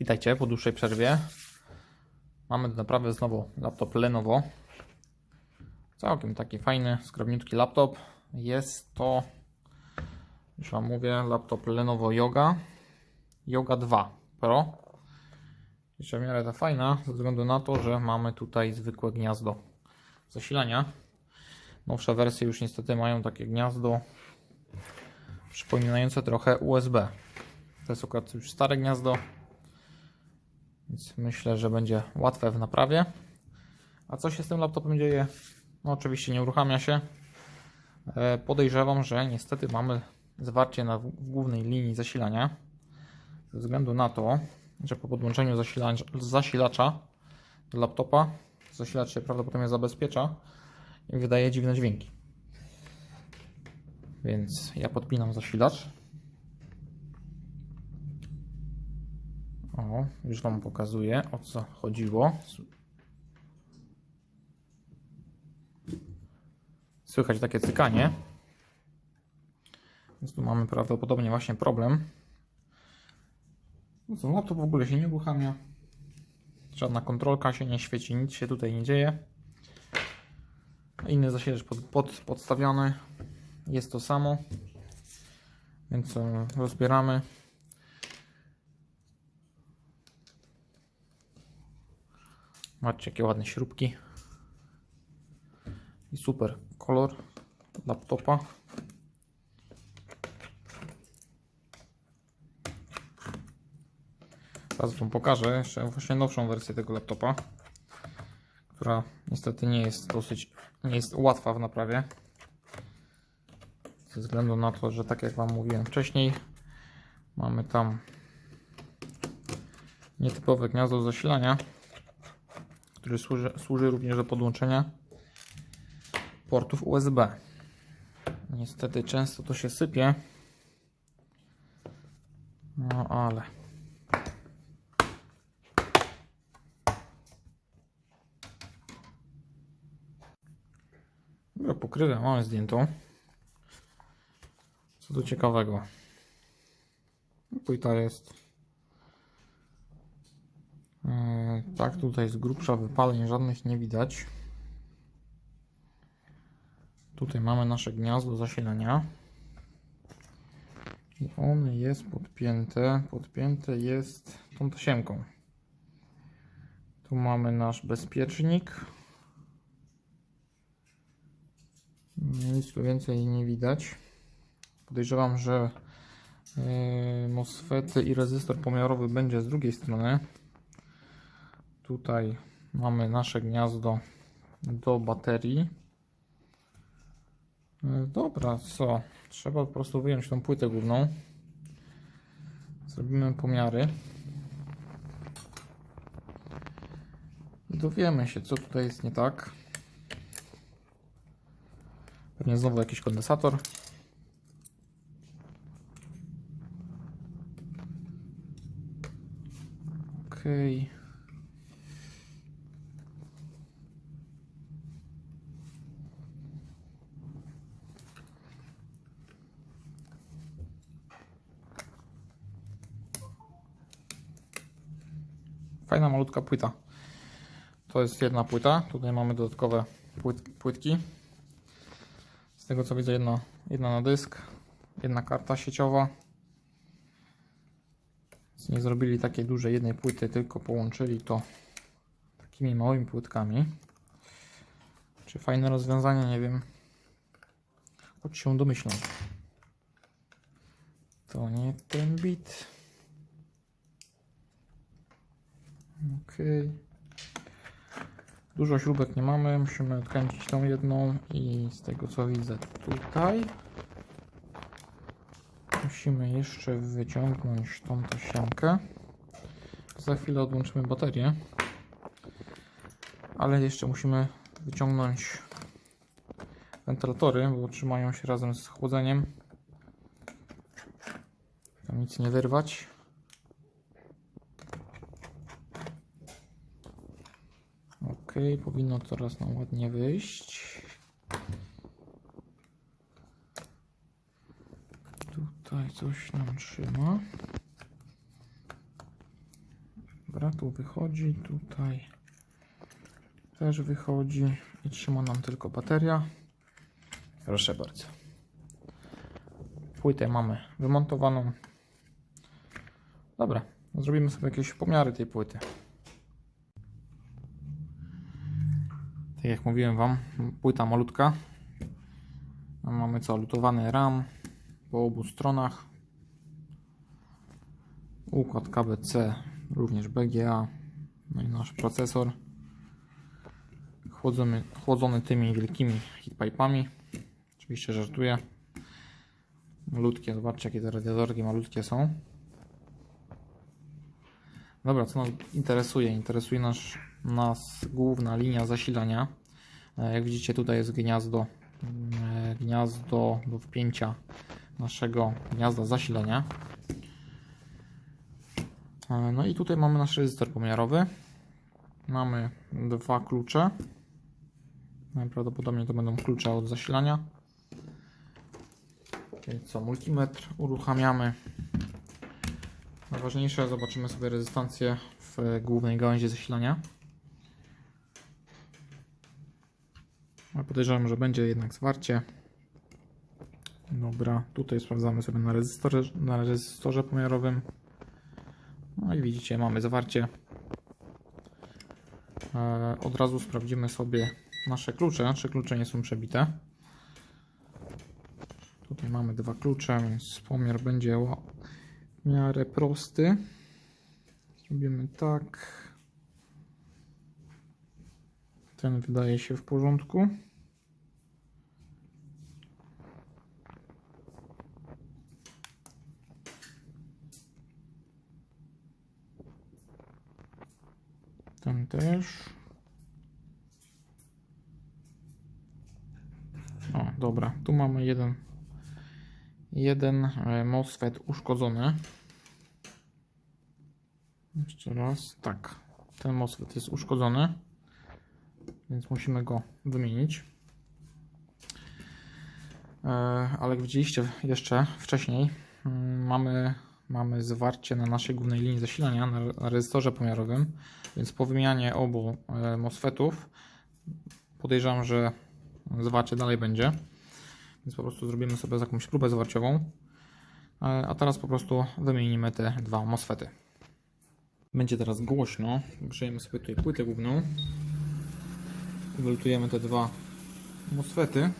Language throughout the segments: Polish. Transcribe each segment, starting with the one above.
Witajcie po dłuższej przerwie. Mamy do naprawy znowu laptop Lenovo. Całkiem taki fajny, skromniutki laptop. Jest to, już Wam mówię, laptop Lenovo Yoga. Yoga 2 Pro. Jeszcze w miarę ta fajna, ze względu na to, że mamy tutaj zwykłe gniazdo zasilania. Nowsze wersje już niestety mają takie gniazdo przypominające trochę USB. To jest akurat już stare gniazdo, więc myślę, że będzie łatwe w naprawie. A co się z tym laptopem dzieje? No oczywiście nie uruchamia się. E, Podejrzewam, że niestety mamy zwarcie na w głównej linii zasilania. Ze względu na to, że po podłączeniu zasilacza, zasilacza do laptopa zasilacz się prawdopodobnie zabezpiecza i wydaje dziwne dźwięki. Więc ja podpinam zasilacz. O, już Wam pokazuję o co chodziło. Słychać takie cykanie. Więc tu mamy prawdopodobnie właśnie problem. No co, laptop w ogóle się nie uruchamia. Żadna kontrolka się nie świeci, nic się tutaj nie dzieje. Inny zasilacz pod, pod, podstawiony. Jest to samo. Więc e, rozbieramy. Zobaczcie jakie ładne śrubki. I super kolor laptopa. Teraz Wam pokażę jeszcze właśnie nowszą wersję tego laptopa, która niestety nie jest dosyć, nie jest łatwa w naprawie. Ze względu na to, że tak jak Wam mówiłem wcześniej, mamy tam nietypowe gniazdo zasilania, które służy, służy również do podłączenia portów USB. Niestety często to się sypie. No ale Dobra, pokrywę mamy zdjętą. Co tu ciekawego? No, Płyta jest. Yy, tak, tutaj z grubsza wypaleń żadnych nie widać. Tutaj mamy nasze gniazdo zasilania. I on jest podpięte. Podpięte jest tą tasiemką. Tu mamy nasz bezpiecznik. Nic tu więcej nie widać. Podejrzewam, że yy, MOSFETy i rezystor pomiarowy będzie z drugiej strony. Tutaj mamy nasze gniazdo do baterii. Yy, Dobra, co? Trzeba po prostu wyjąć tą płytę główną. Zrobimy pomiary. I dowiemy się, co tutaj jest nie tak. Pewnie znowu jakiś kondensator. Okej. Fajna malutka płyta. To jest jedna płyta. Tutaj mamy dodatkowe płyt, płytki. Z tego co widzę, jedna, jedna na dysk, jedna karta sieciowa. Więc nie zrobili takiej dużej jednej płyty, tylko połączyli to takimi małymi płytkami. Czy fajne rozwiązanie? Nie wiem. Choć się domyślam. To nie ten bit. Okej. Dużo śrubek nie mamy, musimy odkręcić tą jedną i z tego co widzę tutaj musimy jeszcze wyciągnąć tą tasiemkę. Za chwilę odłączymy baterię, ale jeszcze musimy wyciągnąć wentylatory, bo trzymają się razem z chłodzeniem. Tam nic nie wyrwać. Ok, powinno teraz nam ładnie wyjść. Tutaj coś nam trzyma. Dobra, tu wychodzi, tutaj też wychodzi i trzyma nam tylko bateria. Proszę bardzo. Płytę mamy wymontowaną. Dobra, zrobimy sobie jakieś pomiary tej płyty. Jak mówiłem Wam, płyta malutka. Mamy co, lutowany RAM po obu stronach. Układ KBC, również BGA, no i nasz procesor. Chłodzony, chłodzony tymi wielkimi heatpipami. Oczywiście żartuję. Malutkie, zobaczcie jakie te radiatorki malutkie są. Dobra, co nas interesuje? Interesuje nas, nas główna linia zasilania. E, Jak widzicie tutaj jest gniazdo, e, gniazdo do wpięcia naszego gniazda zasilania. E, No i tutaj mamy nasz rezystor pomiarowy. Mamy dwa klucze. Najprawdopodobniej to będą klucze od zasilania. Co, multimetr uruchamiamy. Najważniejsze, zobaczymy sobie rezystancję w głównej gałęzi zasilania. Ja podejrzewam, że będzie jednak zwarcie. Dobra, tutaj sprawdzamy sobie na rezystorze, na rezystorze pomiarowym. No i widzicie, mamy zawarcie. E, od razu sprawdzimy sobie nasze klucze. Nasze klucze nie są przebite. Tutaj mamy dwa klucze, więc pomiar będzie w miarę prosty. Zrobimy tak. Ten wydaje się w porządku. Ten też. O, dobra. Tu mamy jeden, jeden e, MOSFET uszkodzony. Jeszcze raz. Tak. Ten MOSFET jest uszkodzony. Więc musimy go wymienić. E, Ale jak widzieliście jeszcze wcześniej, mm, mamy, mamy zwarcie na naszej głównej linii zasilania na rezystorze pomiarowym, więc po wymianie obu e, MOSFETów podejrzewam, że zwarcie dalej będzie. Więc po prostu zrobimy sobie jakąś próbę zwarciową. E, A teraz po prostu wymienimy te dwa MOSFETy. Będzie teraz głośno. Grzejemy sobie tutaj płytę główną. Wylutujemy te dwa MOSFETy.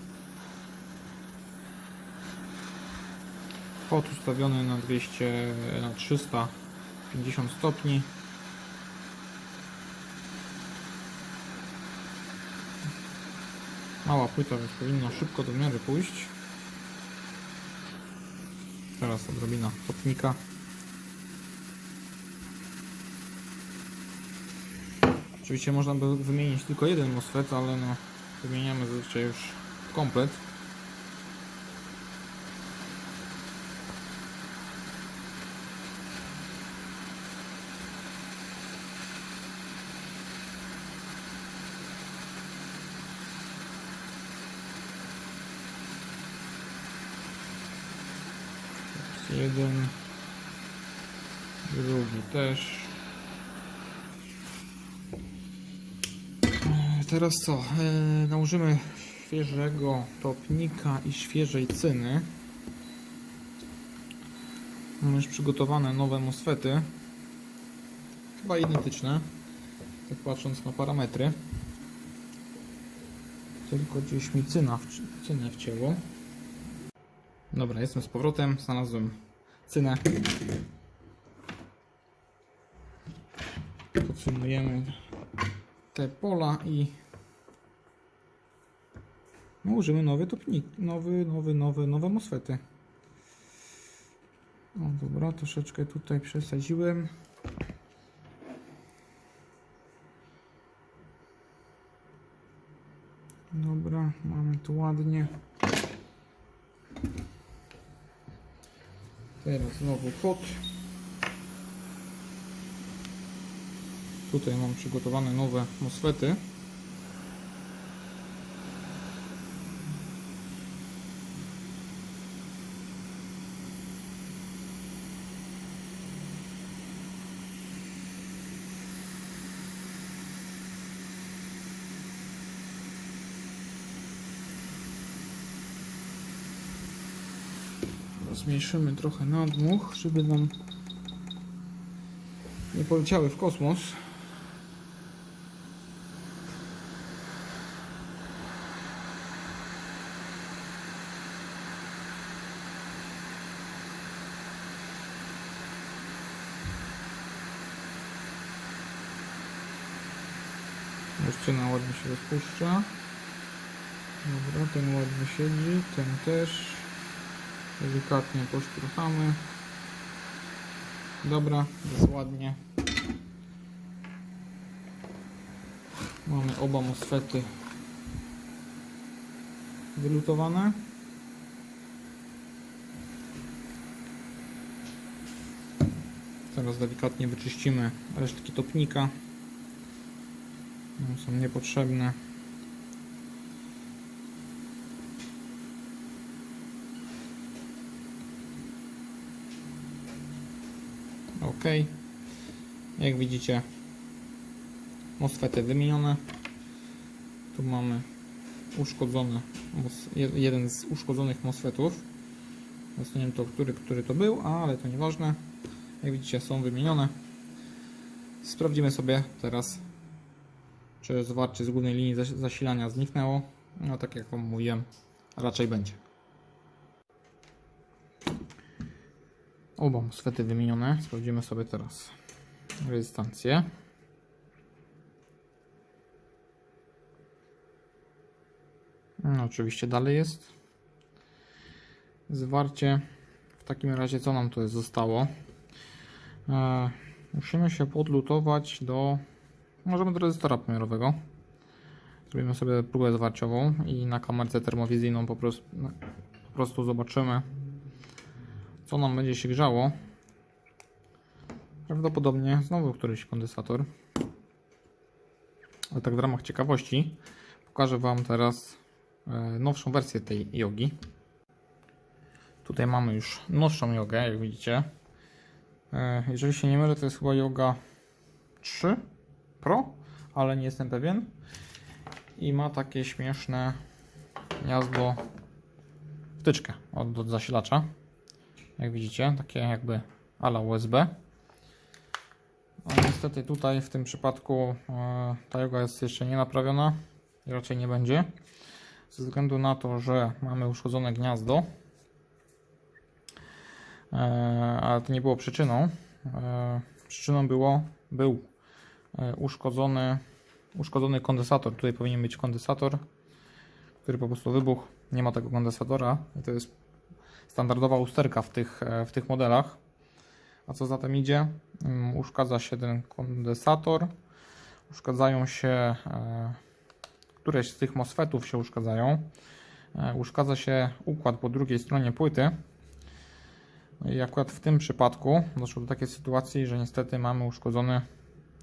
Pot ustawiony na 200, na 350 stopni. Mała płyta, więc powinna szybko do miary pójść. Teraz odrobina topnika. Oczywiście można by wymienić tylko jeden MOSFET, ale no wymieniamy zazwyczaj już komplet. Jeden, drugi też. Teraz co? E, nałożymy świeżego topnika i świeżej cyny. Mamy już przygotowane nowe MOSFETy. Chyba identyczne. Tak patrząc na parametry. Tylko gdzieś mi cyna w, cynę wcięło. Dobra, jestem z powrotem. Znalazłem cynę. Podsumujemy te pola i nałożymy nowy topnik, nowy, nowy, nowy, nowe MOSFETy. O dobra, troszeczkę tutaj przesadziłem. Dobra, mamy tu ładnie. Teraz znowu pot. Tutaj mam przygotowane nowe mosfety. zmniejszymy trochę nadmuch, żeby nam nie poleciały w kosmos. Łuszczyna ładnie się rozpuszcza. Dobra, ten ładnie siedzi, ten też. Delikatnie poszturchamy. Dobra, jest ładnie. Mamy oba mosfety wylutowane. Teraz delikatnie wyczyścimy resztki topnika. Są niepotrzebne. Ok. Jak widzicie, MOSFETy wymienione. Tu mamy je- jeden z uszkodzonych MOSFETów. Nie wiem to, który, który to był, ale to nieważne. Jak widzicie, są wymienione. Sprawdzimy sobie teraz, czy zwarcie z głównej linii zas- zasilania zniknęło. No tak jak Wam mówiłem, raczej będzie. Oba MOSFETy wymienione. Sprawdzimy sobie teraz rezystancję. No, oczywiście dalej jest zwarcie. W takim razie co nam tu jest zostało? E, musimy się podlutować do możemy do rezystora pomiarowego. Zrobimy sobie próbę zwarciową i na kamerce termowizyjną po prostu, po prostu zobaczymy co nam będzie się grzało. Prawdopodobnie znowu któryś kondensator. Ale tak w ramach ciekawości pokażę Wam teraz e, nowszą wersję tej jogi. Tutaj mamy już nowszą jogę, jak widzicie. E, Jeżeli się nie mylę, to jest chyba yoga 3 Pro, ale nie jestem pewien. I ma takie śmieszne gniazdo, wtyczkę od, od zasilacza. Jak widzicie, takie jakby ala USB. A niestety tutaj w tym przypadku e, ta joga jest jeszcze nie naprawiona i raczej nie będzie. Ze względu na to, że mamy uszkodzone gniazdo. E, ale to nie było przyczyną. E, przyczyną było, był uszkodzony, uszkodzony kondensator. Tutaj powinien być kondensator, który po prostu wybuchł. Nie ma tego kondensatora to jest standardowa usterka w tych, e, w tych modelach. A co za tym idzie? Mm, Uszkadza się ten kondensator, uszkadzają się, e, któreś z tych MOSFETów się uszkadzają. E, Uszkadza się układ po drugiej stronie płyty. No I akurat w tym przypadku doszło do takiej sytuacji, że niestety mamy uszkodzony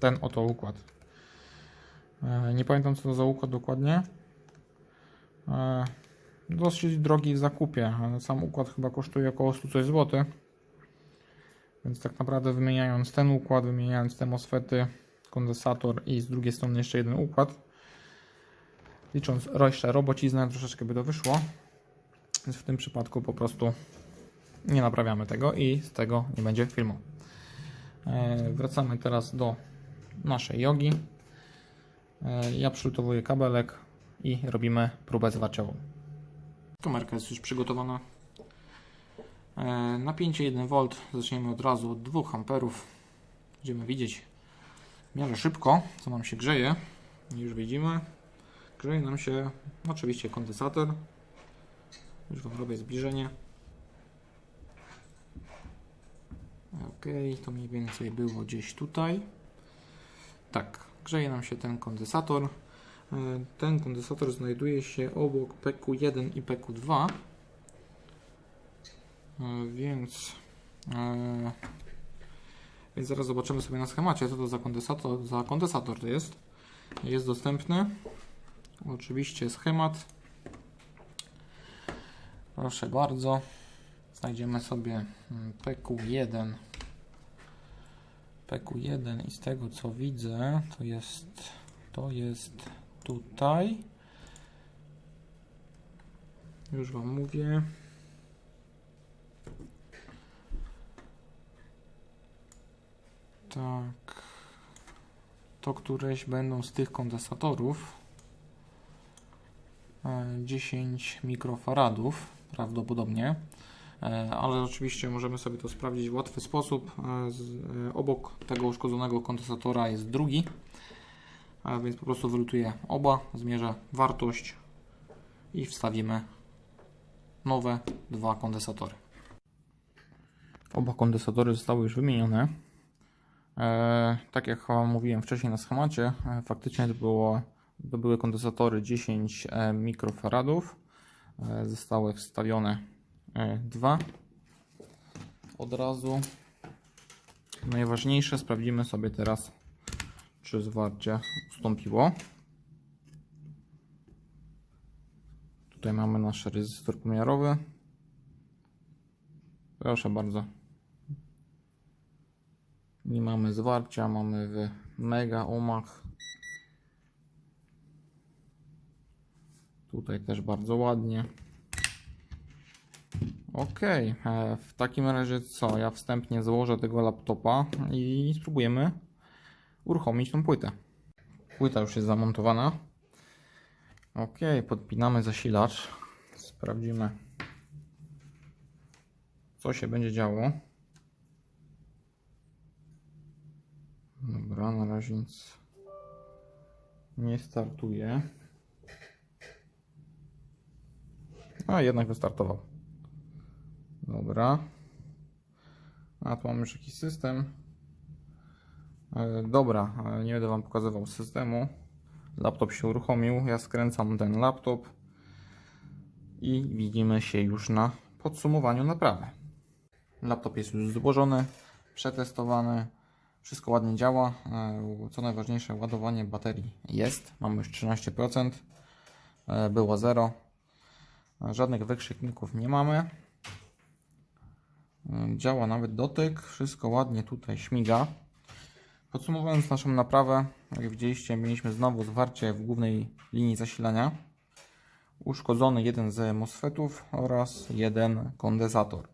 ten oto układ. E, Nie pamiętam co to za układ dokładnie. E, Dosyć drogi w zakupie, sam układ chyba kosztuje około 100 coś zł. Więc tak naprawdę wymieniając ten układ, wymieniając te MOSFETy, kondensator i z drugiej strony jeszcze jeden układ, licząc jeszcze robociznę, troszeczkę by to wyszło. Więc w tym przypadku po prostu nie naprawiamy tego i z tego nie będzie filmu. E, Wracamy teraz do naszej jogi. E, Ja przygotowuję kabelek i robimy próbę zwarciową. Kamerka jest już przygotowana. E, Napięcie 1V zaczniemy od razu od 2 amperów. Będziemy widzieć w miarę szybko, co nam się grzeje. Już widzimy. Grzeje nam się oczywiście kondensator. Już Wam robię zbliżenie. Ok, to mniej więcej było gdzieś tutaj. Tak, grzeje nam się ten kondensator. E, Ten kondensator znajduje się obok PQ1 i PQ2. E, Więc, e, więc zaraz zobaczymy sobie na schemacie, co to za kondensator, za kondensator to jest. Jest dostępny. Oczywiście schemat. Proszę bardzo. Znajdziemy sobie mm, PQ1. PQ1 i z tego co widzę to jest to jest tutaj. Już Wam mówię. Tak. To któreś będą z tych kondensatorów. E, 10 mikrofaradów prawdopodobnie. E, Ale oczywiście możemy sobie to sprawdzić w łatwy sposób. E, e, Obok tego uszkodzonego kondensatora jest drugi. Więc po prostu wylutuję oba, zmierzę wartość i wstawimy nowe dwa kondensatory. Oba kondensatory zostały już wymienione. Tak jak mówiłem wcześniej na schemacie, faktycznie to, było, to były kondensatory 10 e, mikrofaradów. Zostały wstawione dwa od razu. Najważniejsze sprawdzimy sobie teraz, czy zwarcie ustąpiło. Tutaj mamy nasz rezystor pomiarowy. Proszę bardzo. Nie mamy zwarcia, mamy w mega ohmach. Tutaj też bardzo ładnie. Ok, e, w takim razie co? Ja wstępnie założę tego laptopa i spróbujemy uruchomić tą płytę. Płyta już jest zamontowana. Ok, podpinamy zasilacz. Sprawdzimy, co się będzie działo. Dobra, na razie nic nie startuje. A jednak wystartował. Dobra. A tu mam już jakiś system. E, Dobra, e, nie będę Wam pokazywał systemu. Laptop się uruchomił. Ja skręcam ten laptop i widzimy się już na podsumowaniu naprawy. Laptop jest już złożony, przetestowany. Wszystko ładnie działa. E, Co najważniejsze, ładowanie baterii jest. Mamy już 13%. E, Było 0. E, Żadnych wykrzykników nie mamy. E, Działa nawet dotyk. Wszystko ładnie tutaj śmiga. Podsumowując naszą naprawę, jak widzieliście, mieliśmy znowu zwarcie w głównej linii zasilania. Uszkodzony jeden z MOSFETów oraz jeden kondensator.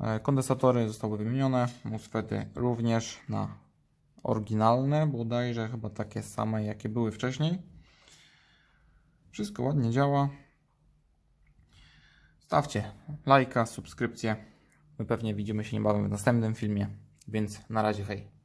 E, Kondensatory zostały wymienione, MOSFETy również na oryginalne, bodajże chyba takie same jakie były wcześniej. Wszystko ładnie działa. Stawcie lajka, subskrypcję. My pewnie widzimy się niebawem w następnym filmie, więc na razie hej.